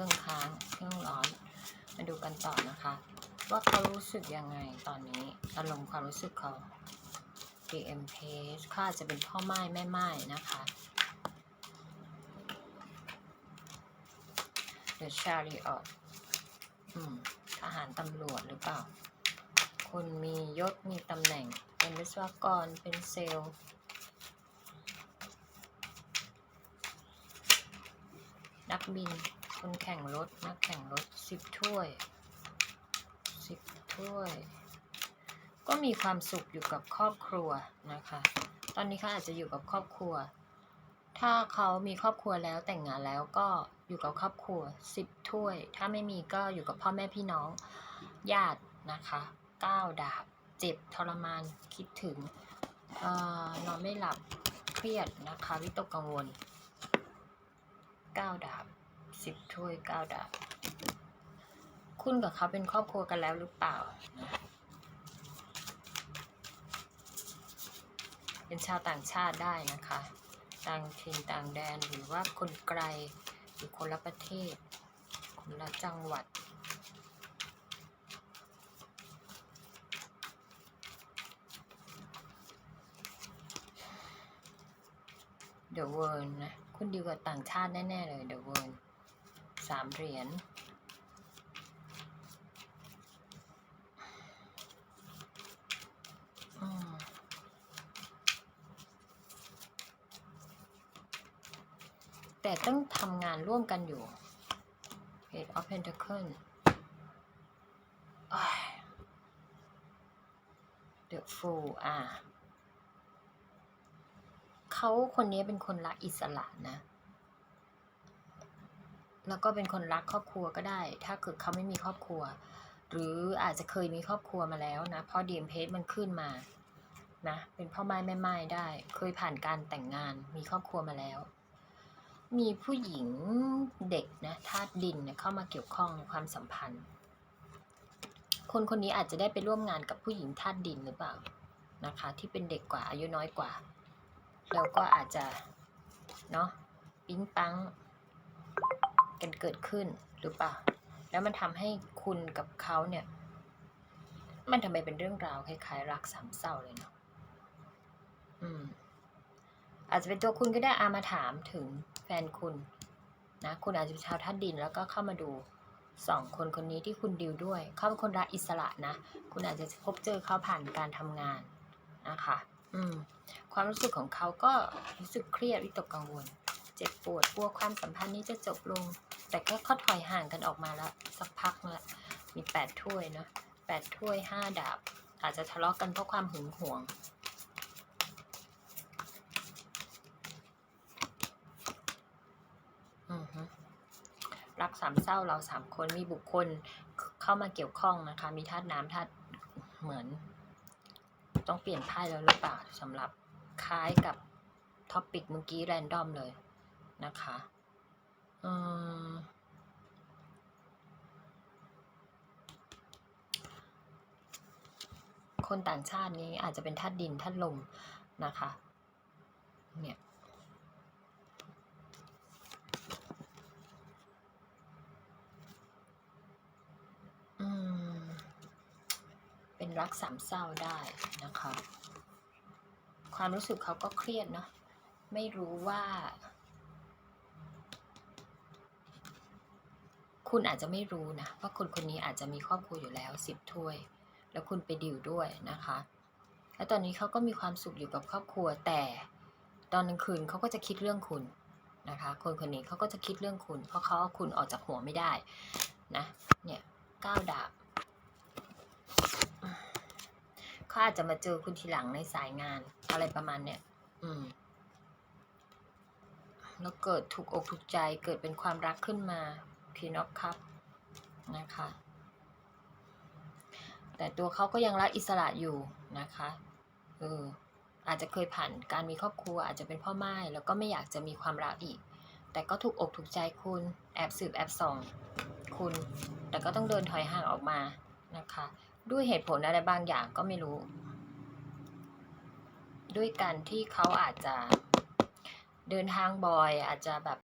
รื่องค้างเครื่องร้อน มาดูกันต่อนะคะ ว่าเขารู้สึกยังไงตอนนี้อารมณ์ความรู้สึกเขา DM page เขาอาจจะเป็นพ่อไม้แม่ไม้นะคะ The Chariot อืมทหารตำรวจหรือเปล่า คนมียศมีตำแหน่ง เป็นวิศวกร เป็นเซลล์นักบิน คนแข่งรถนักแข่งรถสิบถ้วยสิบถ้วย ก็มีความสุขอยู่กับครอบครัวนะคะ ตอนนี้เขาอาจจะอยู่กับครอบครัว ถ้าเขามีครอบครัวแล้วแต่งงานแล้วก็อยู่กับครอบครัวสิบถ้วย ถ้าไม่มีก็อยู่กับพ่อแม่พี่น้องญาตินะคะก้าดาบ เจ็บทรมานคิดถึงออนอนไม่หลับเครียดนะคะ วิตกกังวลก้าดาบ สิบถ้วยเก้าดาบ คุณกับเขาเป็นครอบครัวกันแล้วหรือเปล่า เป็นชาวต่างชาติได้นะคะ ต่างถิ่นต่างแดนหรือว่าคนไกลหรือคนละประเทศ คนละจังหวัดเดอะเวิร์นนะ คุณดีกว่าต่างชาติแน่ ๆ เลยเดอะเวิร์น สามเหรียญแต่ต้องทำงานร่วมกันอยู่ Eight of Pentacle อ้าย The Fool อะเขาคนนี้เป็นคนรักอิสระนะ แล้วก็เป็นคนรักครอบครัวก็ได้ ถ้าเกิดเขาไม่มีครอบครัว หรืออาจจะเคยมีครอบครัวมาแล้วนะเพราะดีมเพจมันขึ้นมานะเป็นพ่อไม้แม่ไม้ได้ เคยผ่านการแต่งงานมีครอบครัวมาแล้ว มีผู้หญิงเด็กนะธาตุดินเนี่ยเข้ามาเกี่ยวข้องในความสัมพันธ์ คนคนนี้อาจจะได้ไปร่วมงานกับผู้หญิงธาตุดินหรือเปล่านะคะ ที่เป็นเด็กกว่าอายุน้อยกว่าแล้วก็อาจจะเนาะปิ๊งปัง กันเกิดขึ้นหรือเปล่า แล้วมันทำให้คุณกับเขาเนี่ย มันทำไมเป็นเรื่องราวคล้ายๆรักสามเศร้าเลยเนาะอืม อาจจะเป็นตัวคุณก็ได้อามาถามถึงแฟนคุณนะคุณอาจจะเป็นชาวธาตุดินแล้วก็เข้ามาดูสองคนคนนี้ที่คุณดิวด้วย เขาเป็นคนรักอิสระนะ คุณอาจจะพบเจอเขาผ่านการทำงานนะคะ อืม ความรู้สึกของเขาก็รู้สึกเครียดวิตกกังวล เจ็บปวดกลัวความสัมพันธ์นี้จะจบลง แต่ก็เขาถอยห่างกันออกมาแล้วสักพักแล้วมีแปดถ้วยเนอะแปดถ้วยห้าดาบ อาจจะทะเลาะกันเพราะความหึงหวงอือฮึรักสามเศร้าเราสามคนมีบุคคลเข้ามาเกี่ยวข้องนะคะ มีธาตุน้ำธาตุเหมือน ต้องเปลี่ยนไพ่แล้วหรือเปล่าสำหรับคล้ายกับท็อปิกเมื่อกี้แรนดอมเลย นะคะคนต่างชาตินี้อาจจะเป็นธาตุดินธาตุลมนะคะ เนี่ยเป็นรักสามเศร้าได้นะคะ ความรู้สึกเขาก็เครียดเนาะไม่รู้ว่า คุณอาจจะไม่รู้นะว่าคนคนนี้อาจจะมีครอบครัวอยู่แล้วสิบถ้วย แล้วคุณไปดิวด้วยนะคะ แล้วตอนนี้เขาก็มีความสุขอยู่กับครอบครัวแต่ตอนกลางคืนเขาก็จะคิดเรื่องคุณนะคะ คนคนนี้เขาก็จะคิดเรื่องคุณ เพราะเขาเอาคุณออกจากหัวไม่ได้นะเนี่ยก้าวดาบเขาอาจจะมาเจอคุณทีหลังในสายงานอะไรประมาณเนี้ยอืมแล้วเกิดถูกอกถูกใจเกิดเป็นความรักขึ้นมา พีน็อกครับนะคะ แต่ตัวเขาก็ยังรักอิสระอยู่นะคะเอออาจจะเคยผ่านการมีครอบครัวอาจจะเป็นพ่อไม้แล้วก็ไม่อยากจะมีความรักอีก แต่ก็ถูกอกถูกใจคุณแอบสืบแอบส่องคุณ แต่ก็ต้องเดินถอยห่างออกมานะคะ ด้วยเหตุผลอะไรบางอย่างก็ไม่รู้ ด้วยการที่เขาอาจจะเดินทางบ่อยอาจจะแบบ